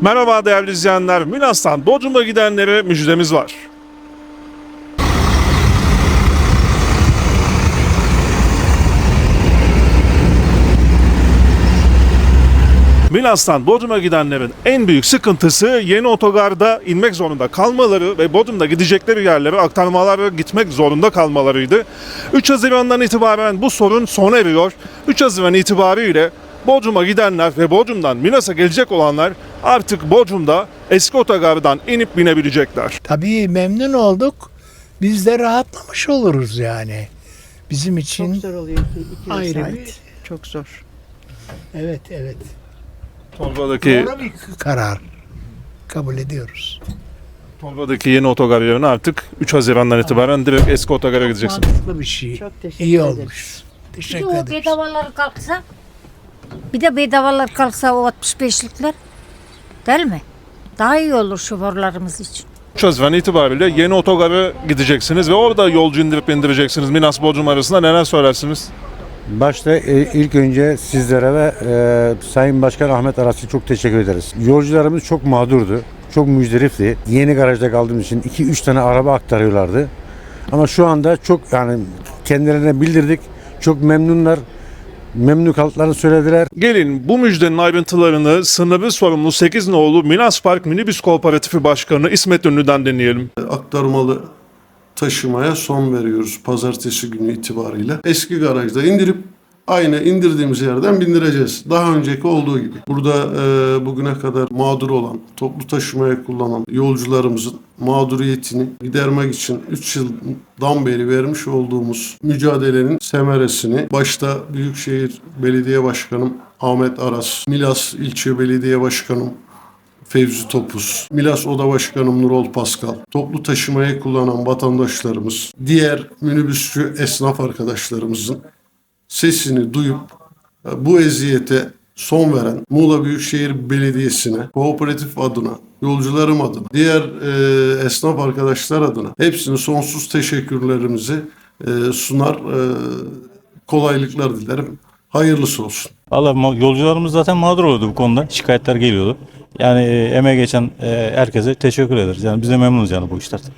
Merhaba değerli izleyenler. Milas'tan Bodrum'a gidenlere müjdemiz var. Milas'tan Bodrum'a gidenlerin en büyük sıkıntısı yeni otogarda inmek zorunda kalmaları ve Bodrum'da gidecekleri yerlere aktarmalara gitmek zorunda kalmalarıydı. 3 Haziran'dan itibaren bu sorun sona eriyor. 3 Haziran itibariyle Bodrum'a gidenler ve Bodrum'dan Milas'a gelecek olanlar artık Bodrum'da eski otogardan inip binebilecekler. Tabii memnun olduk. Biz de rahatlamış oluruz yani. Bizim Çok için zor oluyor iki, iki ayrı vesait. bir- Çok zor. evet evet. Torba'daki, Doğru bir karar. Kabul ediyoruz. Torba'daki yeni otogar yerine artık 3 Haziran'dan itibaren direkt eski otogara gideceksin. Mantıklı bir şey. Çok teşekkür İyi ederiz. olmuş. Teşekkür o ederiz. bedavalar kalksa, bir de bedavalar kalksa o 65'likler, değil mi? Daha iyi olur şoförlerimiz için. 3 Haziran itibariyle yeni otogara gideceksiniz ve orada yolcu indirip indireceksiniz. Milas Bodrum arasında neler söylersiniz? Başta e, ilk önce sizlere ve e, Sayın Başkan Ahmet Aras'ı çok teşekkür ederiz. Yolcularımız çok mağdurdu. Çok müjderifti. Yeni garajda kaldığımız için 2-3 tane araba aktarıyorlardı. Ama şu anda çok yani kendilerine bildirdik. Çok memnunlar. Memnun kaldıklarını söylediler. Gelin bu müjdenin ayrıntılarını sınırlı sorumlu 8 nolu Milas Park Minibüs Kooperatifi Başkanı İsmet Ünlü'den dinleyelim. aktarmalı taşımaya son veriyoruz pazartesi günü itibariyle. Eski garajda indirip aynı indirdiğimiz yerden bindireceğiz. Daha önceki olduğu gibi. Burada e, bugüne kadar mağdur olan, toplu taşımaya kullanan yolcularımızın mağduriyetini gidermek için 3 yıldan beri vermiş olduğumuz mücadelenin semeresini başta Büyükşehir Belediye Başkanım Ahmet Aras, Milas İlçe Belediye Başkanım Fevzi Topuz, Milas Oda Başkanım Nurol Paskal, toplu taşımayı kullanan vatandaşlarımız, diğer minibüsçü esnaf arkadaşlarımızın sesini duyup e, bu eziyete son veren Muğla Büyükşehir Belediyesi'ne, kooperatif adına, yolcularım adına, diğer e, esnaf arkadaşlar adına hepsine sonsuz teşekkürlerimizi e, sunar, e, kolaylıklar dilerim. Hayırlısı olsun. Valla yolcularımız zaten mağdur oluyordu bu konuda. Şikayetler geliyordu. Yani e, emeğe geçen e, herkese teşekkür ederiz. Yani biz de memnunuz yani bu işlerden.